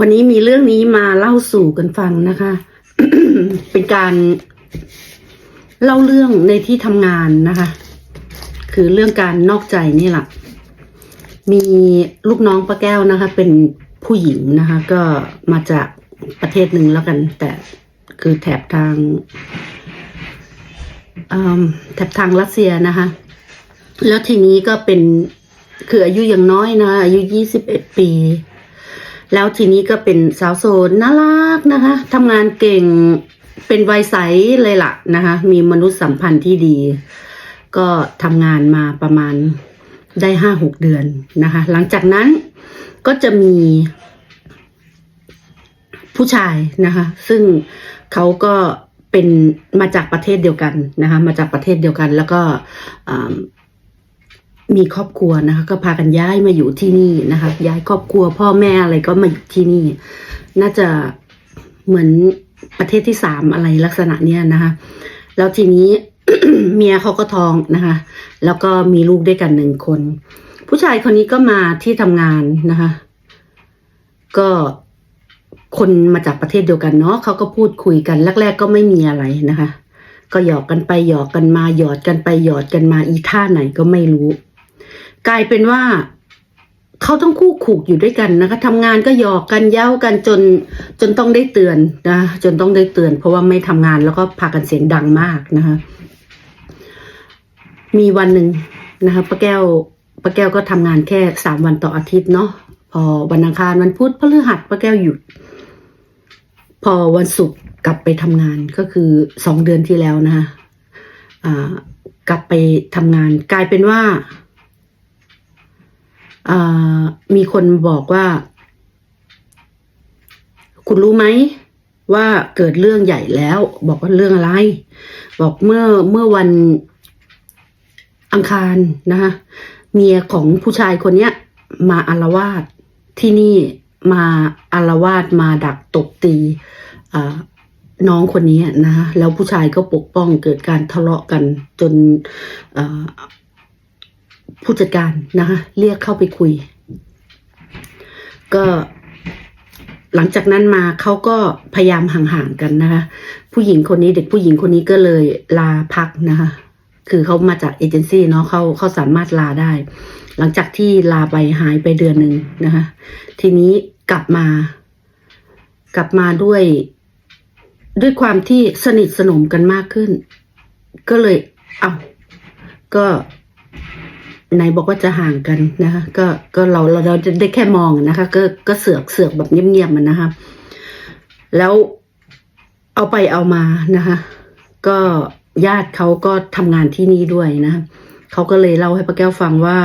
วันนี้มีเรื่องนี้มาเล่าสู่กันฟังนะคะ เป็นการเล่าเรื่องในที่ทำงานนะคะ คือเรื่องการนอกใจนี่แหละ มีลูกน้องป้าแก้วนะคะ เป็นผู้หญิงนะคะ ก็มาจากประเทศหนึ่งแล้วกัน แต่คือแถบทางแถบทางรัสเซียนะคะ แล้วทีนี้ก็เป็นคืออายุยังน้อยนะ อายุยี่สิบเอ็ดปี แล้วทีนี้ก็เป็นสาวโสดน่ารักนะคะทำงานเก่งเป็นวัยใสเลยล่ะนะคะ มีมนุษยสัมพันธ์ที่ดี ก็ทำงานมาประมาณได้ห้าหกเดือนนะคะ หลังจากนั้นก็จะมีผู้ชายนะคะ ซึ่งเขาก็เป็นมาจากประเทศเดียวกันนะคะ มาจากประเทศเดียวกัน แล้วก็ มีครอบครัวนะคะ ก็พากันย้ายมาอยู่ที่นี่นะคะ ย้ายครอบครัว พ่อแม่อะไรก็มาอยู่ที่นี่ น่าจะเหมือนประเทศที่สามอะไรลักษณะเนี้ยนะคะ แล้วทีนี้เมียเขาก็ท้องนะคะ แล้วก็มีลูกด้วยกันหนึ่งคน ผู้ชายคนนี้ก็มาที่ทำงานนะคะ ก็คนมาจากประเทศเดียวกันเนาะเขาก็พูดคุยกันแรก ๆ ก็ไม่มีอะไรนะคะ ก็หยอกกันไปหยอกกันมาหยอดกันไปหยอดกันมาอีท่าไหนก็ไม่รู้ กลายเป็นว่าเขาทั้งคู่ขูกอยู่ด้วยกันนะคะทำงานก็หยอกกันเย้ากันจนจนต้องได้เตือนนะจนต้องได้เตือน เพราะว่าไม่ทำงานแล้วก็พากันเสียงดังมากนะคะมีวันหนึ่งนะคะป้าแก้วป้าแก้วก็ทำงานแค่สามวันต่ออาทิตย์เนาะพอวันอังคารวันพุธพฤหัสป้าแก้วหยุด พอวันศุกร์กลับไปทำงานก็คือสองเดือนที่แล้วนะคะกลับไปทำงานกลายเป็นว่า มีคนบอกว่า คุณรู้ไหมว่าเกิดเรื่องใหญ่แล้ว บอกว่าเรื่องอะไร บอกเมื่อเมื่อวันอังคารนะคะเมียของผู้ชายคนเนี้ย มาอารวาสที่นี่มาอารวาสมาดักตบตีน้องคนนี้นะคะแล้วผู้ชายก็ปกป้องเกิดการทะเลาะกันจนอ ผู้จัดการนะคะเรียกเข้าไปคุย ก็หลังจากนั้นมาเขาก็พยายามห่างๆกันนะคะ ผู้หญิงคนนี้เด็กผู้หญิงคนนี้ก็เลยลาพักนะคะ คือเขามาจากเอเจนซี่เนาะเขาเขาสามารถลาได้ หลังจากที่ลาไปหายไปเดือนหนึ่งนะคะ ทีนี้กลับมา กลับมาด้วย ด้วยความที่สนิทสนมกันมากขึ้น ก็เลย เอาก็ ไหนบอกว่าจะห่างกันนะคะ ก็ก็เราเราเราจะได้แค่มองนะคะ ก็ก็เสือกเสือกแบบเงียบๆมันนะคะ แล้วเอาไปเอามานะคะ ก็ญาติเขาก็ทำงานที่นี่ด้วยนะคะเขาก็เลยเล่าให้ป้าแก้วฟังว่า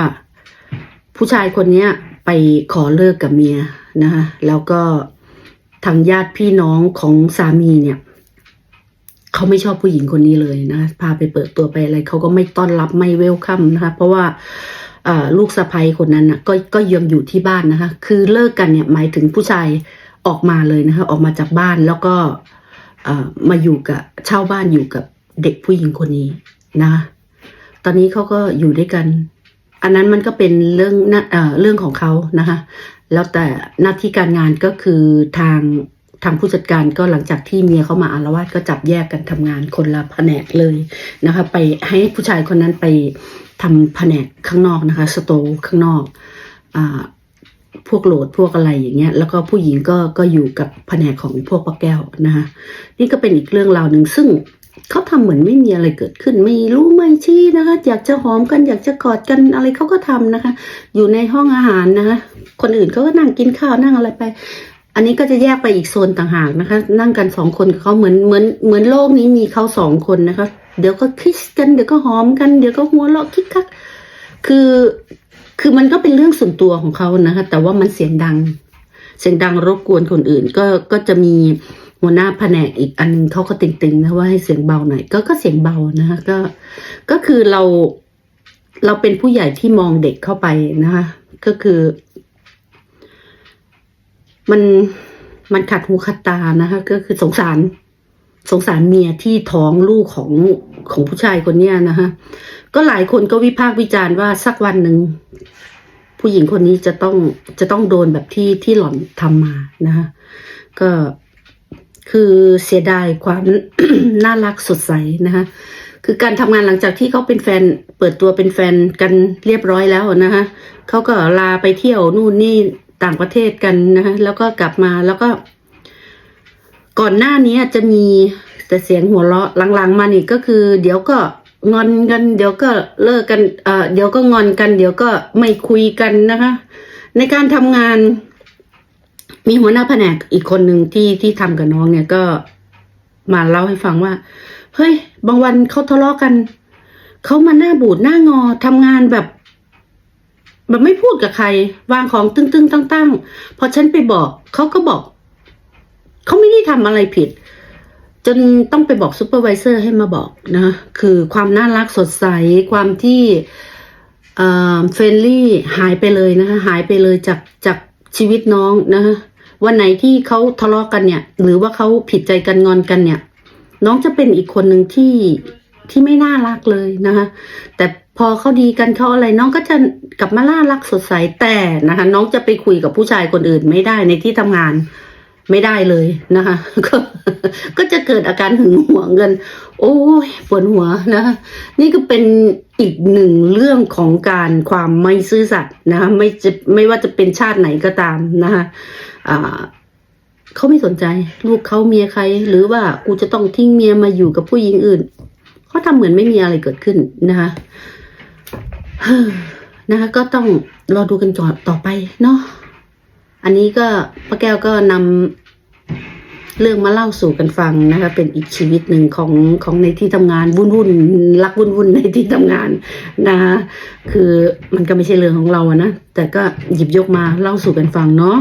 ผู้ชายคนเนี้ยไปขอเลิกกับเมียนะคะ แล้วก็ทางญาติพี่น้องของสามีเนี่ย เขาไม่ชอบผู้หญิงคนนี้เลยนะ พาไปเปิดตัวไปอะไรเขาก็ไม่ต้อนรับไม่เวลคัมนะคะ เพราะว่าลูกสะใภ้คนนั้นนะก็ก็ยังอยู่ที่บ้านนะคะ คือเลิกกันเนี่ยหมายถึงผู้ชายออกมาเลยนะคะ ออกมาจากบ้านแล้วก็มาอยู่กับเช่าบ้านอยู่กับเด็กผู้หญิงคนนี้นะ ตอนนี้เขาก็อยู่ด้วยกัน อันนั้นมันก็เป็นเรื่องเอเรื่องของเขานะคะ แล้วแต่หน้าที่การงานก็คือทาง ทางผู้จัดการก็หลังจากที่เมียเขามาอารวาสก็จับแยกกันทำงานคนละแผนกเลยนะคะ ไปให้ผู้ชายคนนั้นไปทำแผนกข้างนอกนะคะ สโตร์ข้างนอกอ่าพวกโหลดพวกอะไรอย่างเงี้ย แล้วก็ผู้หญิงก็ก็อยู่กับแผนกของพวกป้าแก้วนะคะนี่ก็เป็นอีกเรื่องราวหนึ่งซึ่งเขาทำเหมือนไม่มีอะไรเกิดขึ้น ไม่รู้ไม่ชี้นะคะ อยากจะหอมกันอยากจะกอดกันอะไรเขาก็ทำนะคะ อยู่ในห้องอาหารนะคะ คนอื่นเขาก็นั่งกินข้าวนั่งอะไรไป อันนี้ก็จะแยกไปอีกโซนต่างหากนะคะ นั่งกันสองคนเขาเหมือนเหมือนเหมือนโลกนี้มีเขาสองคนนะคะ เดี๋ยวก็คิสกันเดี๋ยวก็หอมกันเดี๋ยวก็หัวเราะคิกคักคือคือมันก็เป็นเรื่องส่วนตัวของเขานะคะ แต่ว่ามันเสียงดัง เสียงดังรบกวนคนอื่น ก็ก็จะมีหัวหน้าแผนกอีกอันนึงเขาก็ติงๆนะว่าให้เสียงเบาหน่อยก็ก็เสียงเบานะคะก็ก็คือเราเราเป็นผู้ใหญ่ที่มองเด็กเข้าไปนะคะ ก็คือ มันมันขัดหูขัดตานะคะ ก็คือสงสาร สงสารเมียที่ท้องลูกของของผู้ชายคนเนี้ยนะคะก็หลายคนก็วิพากษ์วิจารณ์ว่าสักวันหนึ่งผู้หญิงคนนี้จะต้องจะต้องโดนแบบที่ที่หล่อนทำมานะคะก็คือเสียดายความน่ารักสดใสนะคะคือการทำงานหลังจากที่เขาเป็นแฟนเปิดตัวเป็นแฟนกันเรียบร้อยแล้วนะคะเขาก็ลาไปเที่ยวนู่นนี่ ต่างประเทศกันนะคะแล้วก็กลับมาแล้วก็ ก่อนหน้านี้จะมีแต่เสียงหัวเราะหลังๆมานี่ก็คือ เดี๋ยวก็งอนกัน เดี๋ยวก็เลิกกันเอ่อเดี๋ยวก็งอนกัน เดี๋ยวก็ไม่คุยกันนะคะ ในการทำงาน มีหัวหน้าแผนกอีกคนหนึ่งที่ที่ทำกับน้องเนี่ยก็มาเล่าให้ฟังว่าเฮ้ย บางวันเขาทะเลาะกันเขามาหน้าบูดหน้างอทำงานแบบ แบบไม่พูดกับใคร วางของตึ้งๆตั้งๆพอฉันไปบอกเขาก็บอก เขาไม่ได้ทำอะไรผิด จนต้องไปบอกซูเปอร์วิเซอร์ให้มาบอกนะ คือความน่ารักสดใส ความที่เฟรนลี่หายไปเลยนะคะ หายไปเลยจากจากชีวิตน้องนะคะวันไหนที่เขาทะเลาะกันเนี่ย หรือว่าเขาผิดใจกันงอนกันเนี่ย น้องจะเป็นอีกคนหนึ่งที่ ที่ไม่น่ารักเลยนะคะ แต่พอเขาดีกันเขาอะไรน้องก็จะกลับมาล่ารักสดใสแต่นะคะ น้องจะไปคุยกับผู้ชายคนอื่นไม่ได้ในที่ทำงานไม่ได้เลยนะคะ ก็ก็จะเกิดอาการหึงหวงกันโอ้ยปวดหัวนะคะนี่ก็เป็นอีกหนึ่งเรื่องของการความไม่ซื่อสัตย์นะคะไม่จะไม่ว่าจะเป็นชาติไหนก็ตามนะคะอ่าเขาไม่สนใจ ลูกเขาเมียใคร หรือว่ากูจะต้องทิ้งเมียมาอยู่กับผู้หญิงอื่น เขาทำเหมือนไม่มีอะไรเกิดขึ้นนะคะเฮ้อนะคะ ก็ต้องรอดูกันต่อต่อไปเนาะอันนี้ก็ป้าแก้วก็นำเรื่องมาเล่าสู่กันฟังนะคะ เป็นอีกชีวิตหนึ่งของของในที่ทำงานวุ่นวุ่นรักวุ่นวุ่นในที่ทำงานนะคะคือมันก็ไม่ใช่เรื่องของเราอะนะแต่ก็หยิบยกมาเล่าสู่กันฟังเนาะ